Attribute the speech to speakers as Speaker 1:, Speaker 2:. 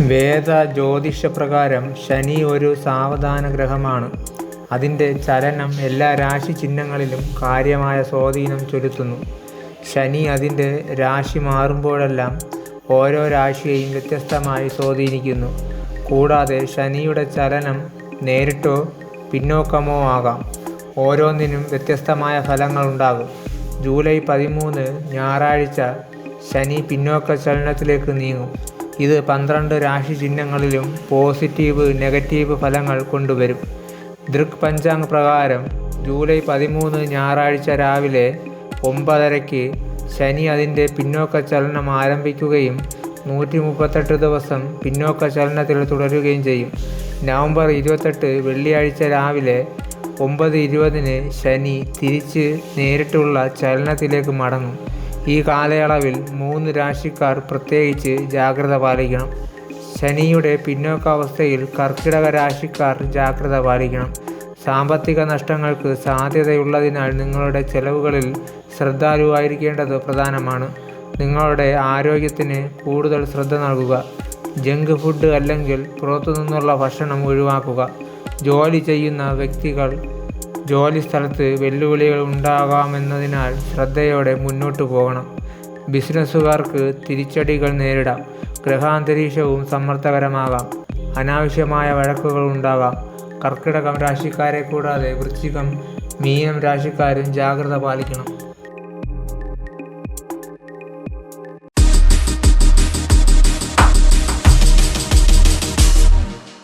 Speaker 1: വേദ ജ്യോതിഷപ്രകാരം ശനി ഒരു സാവധാന ഗ്രഹമാണ്. അതിന്റെ ചലനം എല്ലാ രാശി ചിഹ്നങ്ങളിലും കാര്യമായ സ്വാധീനം ചെലുത്തുന്നു. ശനി അതിന്റെ രാശി മാറുമ്പോഴെല്ലാം ഓരോ രാശിയെയും വ്യത്യസ്തമായി സ്വാധീനിക്കുന്നു. കൂടാതെ ശനിയുടെ ചലനം നേരിട്ടോ പിന്നോക്കമോ ആകാം. ഓരോന്നിനും വ്യത്യസ്തമായ ഫലങ്ങളുണ്ടാകും. ജൂലൈ പതിമൂന്ന് ഞായറാഴ്ച ശനി പിന്നോക്ക ചലനത്തിലേക്ക് നീങ്ങും. ഇത് പന്ത്രണ്ട് രാശി ചിഹ്നങ്ങളിലും പോസിറ്റീവ്, നെഗറ്റീവ് ഫലങ്ങൾ കൊണ്ടുവരും. ദൃക് പഞ്ചാംഗ് പ്രകാരം ജൂലൈ പതിമൂന്ന് ഞായറാഴ്ച രാവിലെ ഒമ്പതരയ്ക്ക് ശനി അതിന്റെ പിന്നോക്ക ചലനം ആരംഭിക്കുകയും നൂറ്റി മുപ്പത്തെട്ട് ദിവസം പിന്നോക്ക ചലനത്തിൽ തുടരുകയും ചെയ്യും. നവംബർ ഇരുപത്തെട്ട് വെള്ളിയാഴ്ച രാവിലെ ഒമ്പത് ഇരുപതിന് ശനി തിരിച്ച് നേരിട്ടുള്ള ചലനത്തിലേക്ക് മടങ്ങും. ഈ കാലയളവിൽ മൂന്ന് രാശിക്കാർ പ്രത്യേകിച്ച് ജാഗ്രത പാലിക്കണം. ശനിയുടെ പിന്നോക്കാവസ്ഥയിൽ കർക്കിടക രാശിക്കാർ ജാഗ്രത പാലിക്കണം. സാമ്പത്തിക നഷ്ടങ്ങൾക്ക് സാധ്യതയുള്ളതിനാൽ നിങ്ങളുടെ ചെലവുകളിൽ ശ്രദ്ധാലുവായിരിക്കേണ്ടത് പ്രധാനമാണ്. നിങ്ങളുടെ ആരോഗ്യത്തിന് കൂടുതൽ ശ്രദ്ധ നൽകുക. ജങ്ക് ഫുഡ് അല്ലെങ്കിൽ പുറത്തുനിന്നുള്ള ഭക്ഷണം ഒഴിവാക്കുക. ജോലി ചെയ്യുന്ന വ്യക്തികൾ ജോലിസ്ഥലത്ത് വെല്ലുവിളികൾ ഉണ്ടാകാമെന്നതിനാൽ ശ്രദ്ധയോടെ മുന്നോട്ട് പോകണം. ബിസിനസ്സുകാർക്ക് തിരിച്ചടികൾ നേരിടാം. ഗ്രഹാന്തരീക്ഷവും സമ്മർദ്ദകരമാകാം. അനാവശ്യമായ വഴക്കുകൾ ഉണ്ടാകാം. കർക്കിടകം രാശിക്കാരെ കൂടാതെ വൃശ്ചികം, മീനം രാശിക്കാരും ജാഗ്രത പാലിക്കണം.